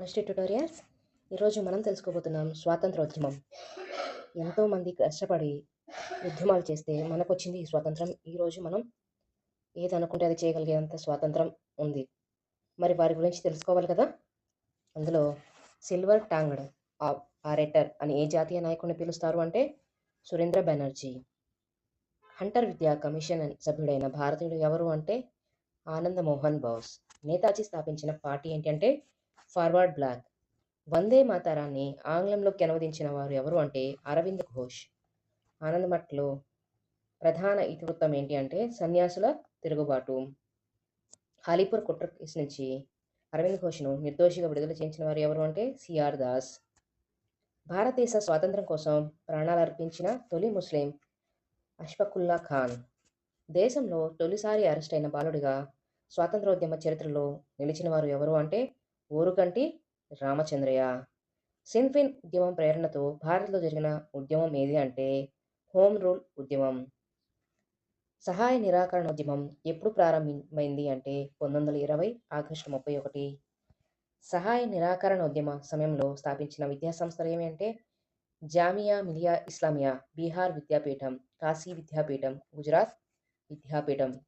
Next tutorials ఈరోజు మనం తెలుసుకోబోతున్నాం స్వాతంత్రోద్యమం. ఎంతోమంది కష్టపడి ఉద్యమాలు చేస్తే మనకు వచ్చింది ఈ స్వాతంత్రం. ఈరోజు మనం ఏది అనుకుంటే అది చేయగలిగేంత స్వాతంత్రం ఉంది. మరి వారి గురించి తెలుసుకోవాలి కదా? అందులో సిల్వర్ టాంగ్డ్ ఆరేటర్ అని ఏ జాతీయ నాయకుడిని పిలుస్తారు అంటే సురేంద్ర బెనర్జీ. హంటర్ విద్యా కమిషన్ సభ్యుడైన భారతీయుడు ఎవరు అంటే ఆనంద్ మోహన్ బోస్. నేతాజీ స్థాపించిన పార్టీ ఏంటంటే ఫార్వర్డ్ బ్లాక్. వందే మాతారాన్ని ఆంగ్లంలోకి అనువదించిన వారు ఎవరు అంటే అరవింద్ ఘోష్. ఆనందమట్లో ప్రధాన ఇతివృత్తం ఏంటి అంటే సన్యాసుల తిరుగుబాటు. హాలీపూర్ కుట్ర కేసు నుంచి అరవింద్ ఘోష్ను నిర్దోషిగా విడుదల చేయించిన వారు ఎవరు అంటే సిఆర్ దాస్. భారతదేశ స్వాతంత్రం కోసం ప్రాణాలు అర్పించిన తొలి ముస్లిం అష్ఫకుల్లా ఖాన్. దేశంలో తొలిసారి అరెస్ట్ అయిన బాలుడిగా స్వాతంత్రోద్యమ చరిత్రలో నిలిచిన వారు ఎవరు అంటే ఊరుకంటి రామచంద్రయ్య. సిన్ఫిన్ ఉద్యమం ప్రేరణతో భారత్లో జరిగిన ఉద్యమం ఏది అంటే హోమ్ రూల్ ఉద్యమం. సహాయ నిరాకరణ ఉద్యమం ఎప్పుడు ప్రారంభమైంది అంటే పంతొమ్మిది వందల ఇరవై ఆగస్టు ముప్పై ఒకటి. సహాయ నిరాకరణ ఉద్యమ సమయంలో స్థాపించిన విద్యా సంస్థలు ఏమి అంటే జామియా మిలియా ఇస్లామియా బీహార్ విద్యాపీఠం కాశీ విద్యాపీఠం గుజరాత్ విద్యాపీఠం.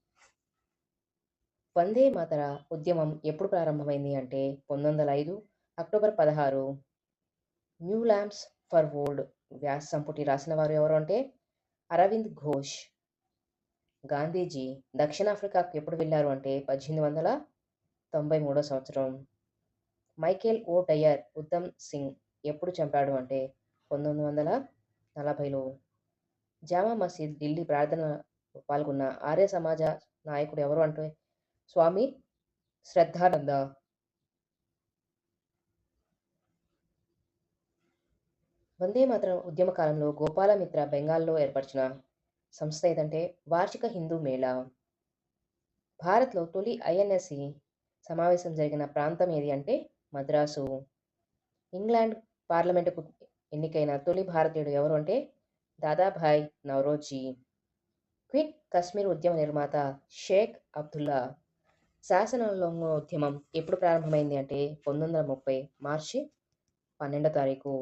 వందే మాతర ఉద్యమం ఎప్పుడు ప్రారంభమైంది అంటే పంతొమ్మిది వందల ఐదు అక్టోబర్ పదహారు. న్యూ ల్యాంప్స్ ఫర్ వరల్డ్ వ్యాస్ సంపుటి రాసిన వారు ఎవరు అంటే అరవింద్ ఘోష్. గాంధీజీ దక్షిణాఫ్రికాకు ఎప్పుడు వెళ్ళారు అంటే పద్దెనిమిది వందల తొంభై మూడో సంవత్సరం. Michael O'Dwyer Udham Singh ఎప్పుడు చంపాడు అంటే పంతొమ్మిది వందల నలభైలో. జామా మసీద్ ఢిల్లీ ప్రార్థన పాల్గొన్న ఆర్య సమాజ నాయకుడు ఎవరు అంటే స్వామి శ్రద్ధానంద. వందే మాత్రం ఉద్యమ కాలంలో గోపాలమిత్ర బెంగాల్లో ఏర్పరిచిన సంస్థ ఏదంటే వార్షిక హిందూ మేళా. భారత్లో తొలి ఐఎన్ఎస్సి సమావేశం జరిగిన ప్రాంతం ఏది అంటే మద్రాసు. ఇంగ్లాండ్ పార్లమెంటుకు ఎన్నికైన తొలి భారతీయుడు ఎవరు అంటే దాదాభాయ్ నవరోజీ క్విట్ కశ్మీర్ ఉద్యమ నిర్మాత షేక్ అబ్దుల్లా. శాసనోల్లంఘనోద్యమం ఎప్పుడు ప్రారంభమైంది అంటే పంతొమ్మిది వందల ముప్పై మార్చి పన్నెండో తారీఖు.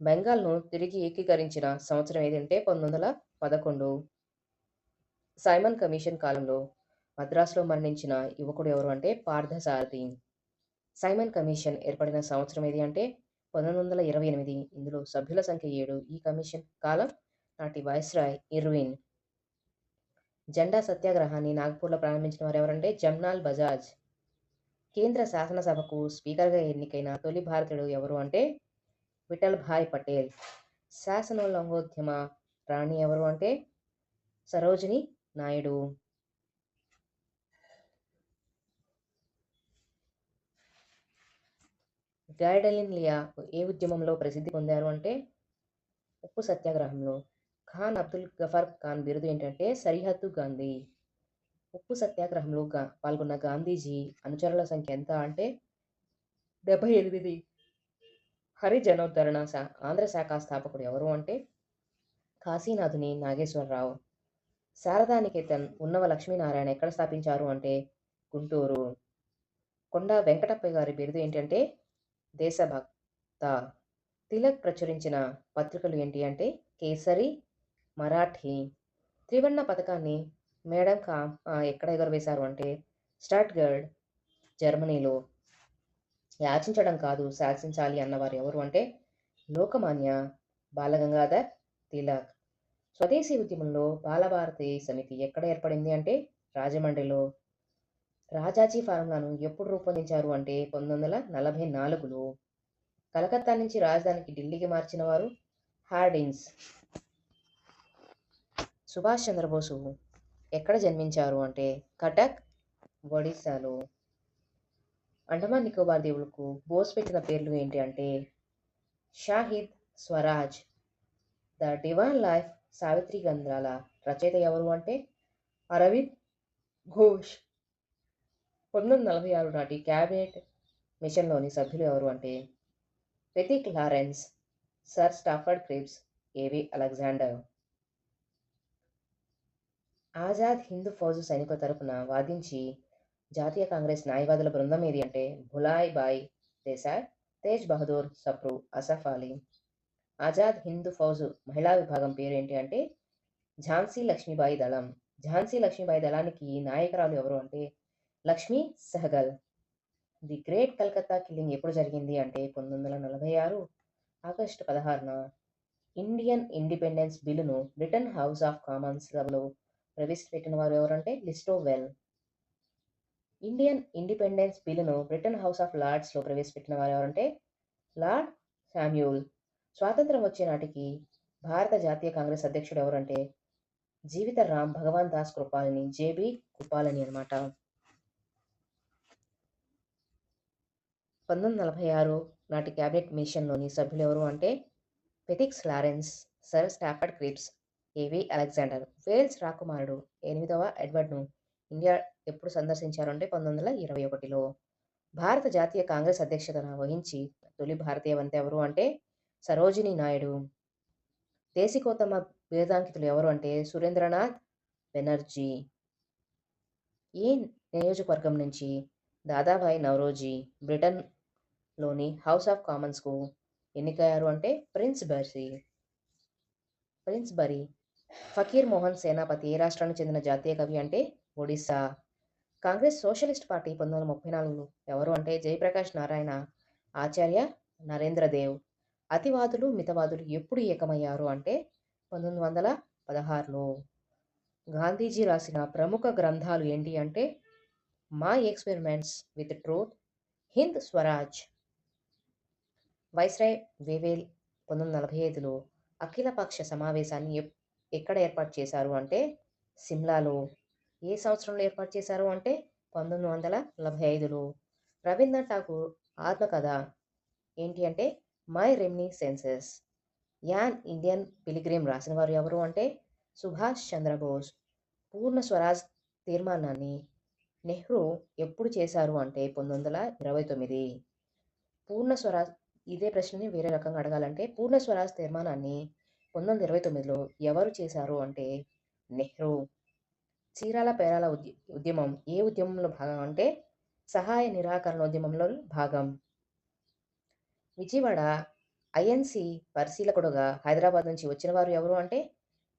బెంగాల్ను తిరిగి ఏకీకరించిన సంవత్సరం ఏదంటే పంతొమ్మిది వందల పదకొండు. సైమన్ కమిషన్ కాలంలో మద్రాసులో మరణించిన యువకుడు ఎవరు అంటే పార్థసారథి సైమన్ కమిషన్ ఏర్పడిన సంవత్సరం ఏది అంటే పంతొమ్మిది వందల ఇరవై ఎనిమిది. ఇందులో సభ్యుల సంఖ్య ఏడు. ఈ కమిషన్ కాలం నాటి వైస్రాయ్ ఇర్విన్. జెండా సత్యాగ్రహాన్ని నాగ్పూర్లో ప్రారంభించిన వారు ఎవరంటే జమ్నాల్ బజాజ్. కేంద్ర శాసనసభకు స్పీకర్గా ఎన్నికైన తొలి భారతీయుడు ఎవరు అంటే విఠల్ భాయ్ పటేల్. శాసనోల్లంఘోద్యమ రాణి ఎవరు అంటే సరోజిని నాయుడు. గైడలిన్ లియా ఏ ఉద్యమంలో ప్రసిద్ధి పొందారు అంటే ఉప్పు సత్యాగ్రహంలో. ఖాన్ అబ్దుల్ గఫర్ ఖాన్ బిరుదు ఏంటంటే సరిహద్దు గాంధీ. ఉప్పు సత్యాగ్రహంలో గా పాల్గొన్న గాంధీజీ అనుచరుల సంఖ్య ఎంత అంటే డెబ్బై ఎనిమిది. హరిజనోద్ధరణ శా ఆంధ్ర శాఖ స్థాపకుడు ఎవరు అంటే కాశీనాథుని నాగేశ్వరరావు. శారదానికేతన్ ఉన్నవ లక్ష్మీనారాయణ ఎక్కడ స్థాపించారు అంటే గుంటూరు. కొండ వెంకటప్పయ్య గారి బిరుదు ఏంటంటే దేశభక్త తిలక్ ప్రచురించిన పత్రికలు ఏంటి అంటే కేసరి మరాఠీ త్రివర్ణ పథకాన్ని మేడం కా ఎక్కడ ఎగరవేశారు అంటే స్టాట్గర్డ్ జర్మనీలో. యాచించడం కాదు శాసించాలి అన్నవారు ఎవరు అంటే లోకమాన్య బాలగంగాధర్ తిలక్. స్వదేశీ ఉద్యమంలో బాలభారతి సమితి ఎక్కడ ఏర్పడింది అంటే రాజమండ్రిలో. రాజాజీ ఫార్ములాను ఎప్పుడు రూపొందించారు అంటే పంతొమ్మిది వందల నలభై నాలుగులో. కలకత్తా నుంచి రాజధానికి ఢిల్లీకి మార్చిన వారు హార్డిన్స్ సుభాష్ చంద్రబోసు ఎక్కడ జన్మించారు అంటే కటక్ ఒడిశాలో. అండమాన్ నికోబార్ దేవులకు బోస్ పెట్టిన పేర్లు ఏంటి అంటే Shahid Swaraj. The divine life Savitri గంధ్రాల రచయిత ఎవరు అంటే అరవింద్ ఘోష్. పంతొమ్మిది వందల నలభై ఆరు నాటి క్యాబినెట్ మిషన్లోని సభ్యులు ఎవరు అంటే Hrithik Lawrence sir Stafford Cripps A V Alexander. Azad Hindu Fauj సైనికుల తరపున వాదించి జాతీయ కాంగ్రెస్ న్యాయవాదుల బృందం ఏది అంటే భులాయ్ బాయ్ దేశాయ్ తేజ్ బహదూర్ సప్రు అసఫ్ అలీ. ఆజాద్ హిందూ ఫౌజు మహిళా విభాగం పేరేంటి అంటే ఝాన్సీ లక్ష్మీబాయి దళం. ఝాన్సీ లక్ష్మీబాయి దళానికి నాయకురాలు ఎవరు అంటే Lakshmi Sahgal. The great Calcutta killing ఎప్పుడు జరిగింది అంటే పంతొమ్మిది వందల నలభై ఆరు ఆగస్టు పదహారున ఇండియన్ ఇండిపెండెన్స్ బిల్లును బ్రిటన్ హౌస్ ఆఫ్ కామన్స్ సభలో ప్రవేశపెట్టిన వారు ఎవరంటే లిస్టో వెల్ ఇండియన్ ఇండిపెండెన్స్ బిల్లును బ్రిటన్ హౌస్ ఆఫ్ లార్డ్స్లో ప్రవేశపెట్టిన వారు ఎవరంటే లార్డ్ శామ్యూల్ స్వాతంత్రం వచ్చే నాటికి భారత జాతీయ కాంగ్రెస్ అధ్యక్షుడు ఎవరంటే జీవిత రామ్ భగవాన్ దాస్ కృపాలని జేబి కృపాలని అనమాట పంతొమ్మిది నలభై ఆరు నాటి క్యాబినెట్ మిషన్లోని సభ్యులు ఎవరు అంటే Pethick Lawrence sir Stafford Cripps A V Alexander. Wales రాకుమారుడు ఎనిమిదవ ఎడ్వర్డ్ను ఇండియా ఎప్పుడు సందర్శించారు అంటే పంతొమ్మిది వందల ఇరవై ఒకటిలో. భారత జాతీయ కాంగ్రెస్ అధ్యక్షతన వహించి తొలి భారతీయ వంత ఎవరు అంటే సరోజిని నాయుడు. దేశికోత్తమ వేదాంకితులు ఎవరు అంటే సురేంద్రనాథ్ బెనర్జీ. ఈ నియోజకవర్గం నుంచి దాదాబాయి నవరోజీ బ్రిటన్లోని హౌస్ ఆఫ్ కామన్స్కు ఎన్నికయ్యారు అంటే prince బర్సీ. Prince bury Fakir Mohan Senapati ఏ రాష్ట్రానికి చెందిన జాతీయ కవి అంటే ఒడిస్సా? కాంగ్రెస్ సోషలిస్ట్ పార్టీ పంతొమ్మిది వందల ముప్పై నాలుగులో ఎవరు అంటే జయప్రకాష్ నారాయణ ఆచార్య నరేంద్రదేవ్. అతివాదులు మితవాదులు ఎప్పుడు ఏకమయ్యారు అంటే పంతొమ్మిది వందల పదహారులో. గాంధీజీ రాసిన ప్రముఖ గ్రంథాలు ఏంటి అంటే మా experiments with truth Hind Swaraj. Viceroy Wavell పంతొమ్మిది నలభై ఐదులో అఖిలపక్ష సమావేశాన్ని ఎక్కడ ఏర్పాటు చేశారు అంటే సిమ్లాలో? ఏ సంవత్సరంలో ఏర్పాటు చేశారు అంటే పంతొమ్మిది వందల నలభై ఐదులో. రవీంద్రనాథ్ ఠాగూర్ ఆత్మకథ ఏంటి అంటే my reminiscences. An Indian pilgrim రాసిన వారు ఎవరు అంటే సుభాష్ చంద్రబోస్. పూర్ణ స్వరాజ్ తీర్మానాన్ని నెహ్రూ ఎప్పుడు చేశారు అంటే పంతొమ్మిది వందల ఇరవై తొమ్మిది. పూర్ణ స్వరాజ్ ఇదే ప్రశ్నని వేరే రకంగా అడగాలంటే పూర్ణ స్వరాజ్ తీర్మానాన్ని పంతొమ్మిది వందల ఇరవై తొమ్మిదిలో ఎవరు చేశారు అంటే నెహ్రూ. చీరాల పేరాల ఉద్య ఉద్యమం ఏ ఉద్యమంలో భాగం అంటే సహాయ నిరాకరణ ఉద్యమంలో భాగం. విజయవాడ ఐఎన్సి పరిశీలకుడుగా హైదరాబాద్ నుంచి వచ్చిన వారు ఎవరు అంటే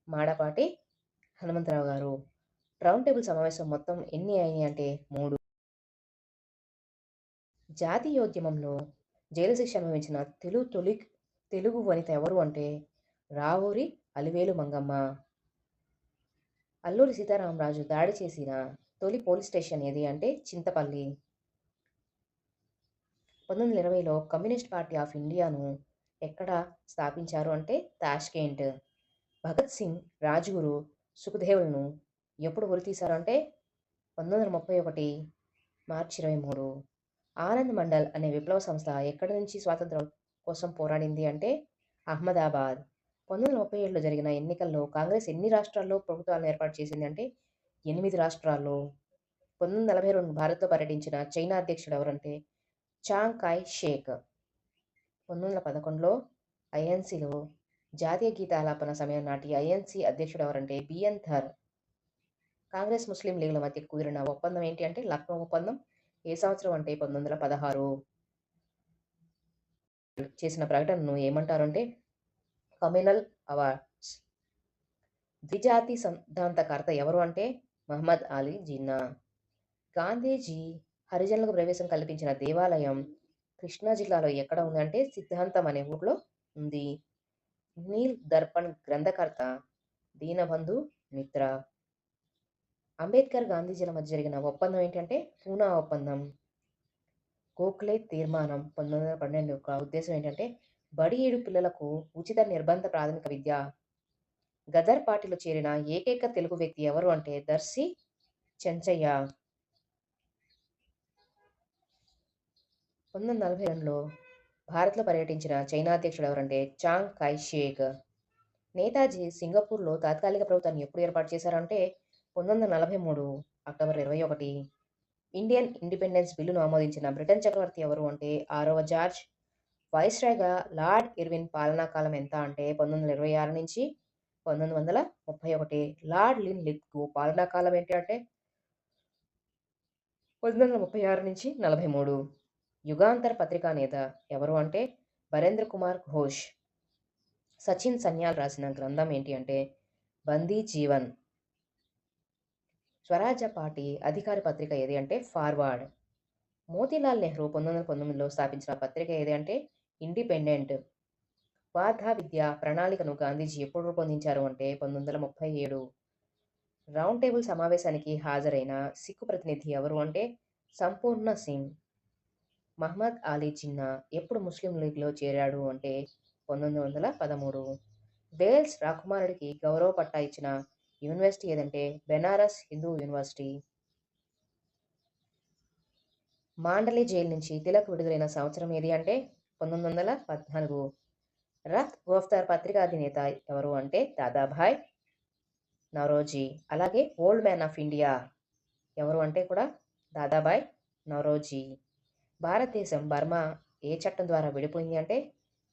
మాడపాటి హనుమంతరావు గారు. రౌండ్ టేబుల్ సమావేశం మొత్తం ఎన్ని అయినాయి అంటే మూడు. జాతీయోద్యమంలో జైలు శిక్ష అనుభవించిన తెలుగు తొలి తెలుగు వనిత ఎవరు అంటే రావూరి అలివేలు మంగమ్మ. అల్లూరి సీతారామరాజు దాడి చేసిన తొలి పోలీస్ స్టేషన్ ఏది అంటే చింతపల్లి. పంతొమ్మిది వందల ఇరవైలో కమ్యూనిస్ట్ పార్టీ ఆఫ్ ఇండియాను ఎక్కడ స్థాపించారు అంటే తాష్కెంట్. భగత్ సింగ్ రాజ్గురు సుఖదేవులను ఎప్పుడు ఉరి తీశారు అంటే పంతొమ్మిది వందల ముప్పై ఒకటి మార్చి ఇరవై మూడు. ఆనంద్ మండల్ అనే విప్లవ సంస్థ ఎక్కడి నుంచి స్వాతంత్రం కోసం పోరాడింది అంటే అహ్మదాబాద్. పంతొమ్మిది వందల ముప్పై ఏడులో జరిగిన ఎన్నికల్లో కాంగ్రెస్ ఎన్ని రాష్ట్రాల్లో ప్రభుత్వాలను ఏర్పాటు చేసింది అంటే ఎనిమిది రాష్ట్రాల్లో పంతొమ్మిది నలభై రెండు భారత్లో పర్యటించిన చైనా అధ్యక్షుడు ఎవరంటే చాంగ్ కాయ్ షేక్ పంతొమ్మిది వందల పదకొండులో ఐఎన్సీలో జాతీయ గీత ఆలాపన సమయం నాటి ఐఎన్సీ అధ్యక్షుడు ఎవరంటే బిఎన్ థర్ కాంగ్రెస్ ముస్లిం లీగుల మధ్య కుదిరిన ఒప్పందం ఏంటి అంటే లక్నో ఒప్పందం ఏ సంవత్సరం అంటే పంతొమ్మిది వందల పదహారు. చేసిన ప్రకటనను ఏమంటారంటే కమ్యూనల్ అవార్డ్స్. ద్విజాతి సిద్ధాంతకర్త ఎవరు అంటే మహమ్మద్ అలీ జిన్నా. గాంధీజీ హరిజనులకు ప్రవేశం కల్పించిన దేవాలయం కృష్ణా జిల్లాలో ఎక్కడ ఉందంటే సిద్ధాంతం అనే ఊర్లో ఉంది. నీల్ దర్పణ్ గ్రంథకర్త దీనబంధు మిత్ర. అంబేద్కర్ గాంధీజీల మధ్య జరిగిన ఒప్పందం ఏంటంటే పూనా ఒప్పందం. గోఖలే తీర్మానం పంతొమ్మిది వందల పన్నెండు. యొక్క ఉద్దేశం ఏంటంటే బడి ఏడు పిల్లలకు ఉచిత నిర్బంధ ప్రాథమిక విద్య. గదర్ పార్టీలో చేరిన ఏకైక తెలుగు వ్యక్తి ఎవరు అంటే దర్శి చెంచయ్య. పంతొమ్మిది వందల నలభై రెండులో భారత్లో పర్యటించిన చైనా అధ్యక్షుడు ఎవరంటే చాంగ్ కైషేక్ నేతాజీ సింగపూర్లో తాత్కాలిక ప్రభుత్వాన్ని ఎప్పుడు ఏర్పాటు చేశారంటే పంతొమ్మిది వందల నలభై మూడు అక్టోబర్ ఇరవై ఒకటి. ఇండియన్ ఇండిపెండెన్స్ బిల్లును ఆమోదించిన బ్రిటన్ చక్రవర్తి ఎవరు అంటే ఆరవ జార్జ్ వైస్రాయ్గా లార్డ్ ఇర్విన్ పాలనా కాలం ఎంత అంటే పంతొమ్మిది వందల ఇరవై ఆరు నుంచి పంతొమ్మిది వందల ముప్పై ఒకటి. లార్డ్ లిన్ లిత్కు పాలనా కాలం ఏంటి అంటే పంతొమ్మిది వందల ముప్పై ఆరు నుంచి నలభై మూడు. యుగాంతర పత్రికా నేత ఎవరు అంటే బరేంద్ర కుమార్ ఘోష్. సచిన్ సన్యాల్ రాసిన గ్రంథం ఏంటి అంటే బందీ జీవన్. స్వరాజ్య పార్టీ అధికార పత్రిక ఏది అంటే ఫార్వర్డ్ మోతీలాల్ నెహ్రూ పంతొమ్మిది వందల పంతొమ్మిదిలో స్థాపించిన పత్రిక ఏది అంటే ఇండిపెండెంట్ వార్తా విద్య ప్రణాళికను గాంధీజీ ఎప్పుడు రూపొందించారు అంటే పంతొమ్మిది వందల ముప్పై ఏడు. రౌండ్ టేబుల్ సమావేశానికి హాజరైన సిక్కు ప్రతినిధి ఎవరు అంటే సంపూర్ణ సింగ్. మహమ్మద్ అలీ జిన్నా ఎప్పుడు ముస్లిం లీగ్లో చేరాడు అంటే పంతొమ్మిది వందల పదమూడు. వేల్స్ రాకుమారుడికి గౌరవ పట్టా ఇచ్చిన యూనివర్సిటీ ఏదంటే Banaras Hindu university. Mandalay jail నుంచి తిలక్ విడుదలైన సంవత్సరం ఏది అంటే పంతొమ్మిది వందల పద్నాలుగు రత్ గోఫ్తార్ పత్రికా అధినేత ఎవరు అంటే దాదాభాయ్ నవరోజీ అలాగే ఓల్డ్ మ్యాన్ ఆఫ్ ఇండియా ఎవరు అంటే కూడా దాదాభాయ్ నవరోజీ భారతదేశం బర్మా ఏ చట్టం ద్వారా విడిపోయింది అంటే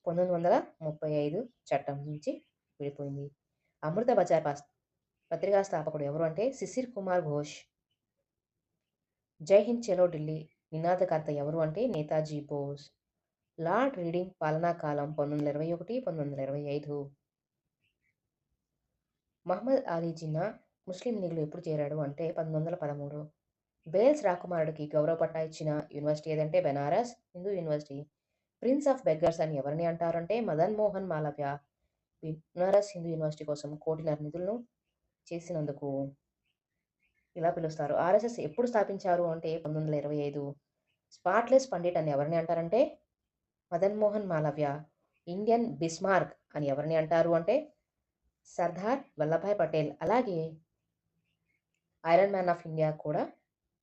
పంతొమ్మిది వందల ముప్పై ఐదు చట్టం నుంచి విడిపోయింది. అమృత బజార్ పత్రికా స్థాపకుడు ఎవరు అంటే శిశిర్ కుమార్ ఘోష్. జై హింద్ చలో ఢిల్లీ నినాదకర్త ఎవరు అంటే నేతాజీ బోస్. లార్డ్ రీడింగ్ పాలనా కాలం పంతొమ్మిది వందల ఇరవై ఒకటి పంతొమ్మిది వందల ఇరవై ఐదు. మహమ్మద్ అలీ జిన్నా ముస్లిం లీగ్లో ఎప్పుడు చేరాడు అంటే పంతొమ్మిది వందల పదమూడు. బేల్స్ రాకుమారుడికి గౌరవ పట్టా ఇచ్చిన యూనివర్సిటీ ఏదంటే Banaras Hindu university. Prince of beggars అని ఎవరిని అంటారంటే మదన్ మోహన్ మాలవ్య. బెనారస్ హిందూ యూనివర్సిటీ కోసం కోటిన్నర నిధులను చేసినందుకు ఇలా పిలుస్తారు. ఆర్ఎస్ఎస్ ఎప్పుడు స్థాపించారు అంటే పంతొమ్మిది వందల ఇరవై ఐదు. స్పాట్లెస్ పండిట్ అని ఎవరిని అంటారంటే మదన్మోహన్ మాలవ్య ఇండియన్ బిస్మార్క్ అని ఎవరిని అంటారు అంటే? సర్దార్ వల్లభాయ్ పటేల్. అలాగే ఐరన్ మ్యాన్ ఆఫ్ ఇండియా కూడా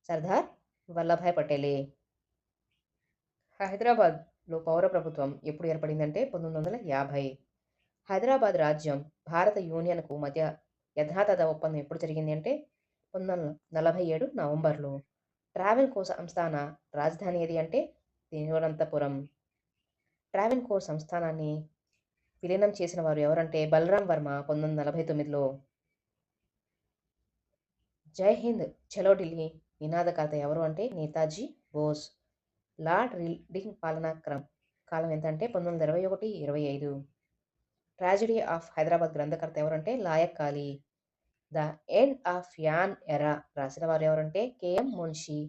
సర్దార్ వల్లభాయ్ పటేలే. హైదరాబాద్లో పౌర ప్రభుత్వం ఎప్పుడు ఏర్పడిందంటే పంతొమ్మిది వందల యాభై. హైదరాబాద్ రాజ్యం భారత యూనియన్కు మధ్య యథాతథ ఒప్పందం ఎప్పుడు జరిగింది అంటే పంతొమ్మిది వందల నలభై ఏడు నవంబర్లో. ట్రావెల్ కో సంస్థాన రాజధాని ఏది అంటే తిరువనంతపురం. ట్రావెన్ కోర్ సంస్థానాన్ని విలీనం చేసిన వారు ఎవరంటే బలరాం వర్మ పంతొమ్మిది వందల నలభై తొమ్మిదిలో. జై హింద్ చలో ఢిల్లీ నినాదకర్త ఎవరు అంటే నేతాజీ బోస్. లార్డ్ రీడింగ్ పాలనా క్రమం కాలం ఎంత అంటే పంతొమ్మిది వందల ఇరవై ఒకటి ఇరవై ఐదు. ట్రాజడీ ఆఫ్ హైదరాబాద్ గ్రంథకర్త ఎవరంటే లాయక్ కాళీ the end of an era రాసిన వారు ఎవరంటే కేఎం మున్షి.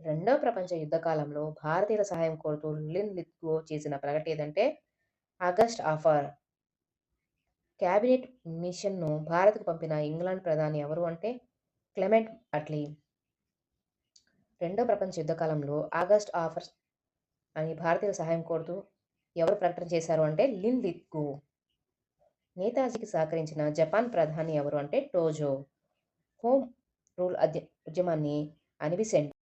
రెండవ ప్రపంచ యుద్ధ కాలంలో భారతీయుల సహాయం కోరుతూ లిన్ లిత్గో చేసిన ప్రకటన ఏదంటే ఆగస్ట్ ఆఫర్. క్యాబినెట్ మిషన్ను భారత్కు పంపిన ఇంగ్లాండ్ ప్రధాని ఎవరు అంటే క్లెమెంట్ అట్లీ. రెండో ప్రపంచ యుద్ధ కాలంలో ఆగస్ట్ ఆఫర్ అని భారతీయుల సహాయం కోరుతూ ఎవరు ప్రకటన చేశారు అంటే లిన్ లిత్గో. నేతాజీకి సహకరించిన జపాన్ ప్రధాని ఎవరు అంటే టోజో. హోమ్ రూల్ అధ్య ఉద్యమాన్ని అనిబిసెంట్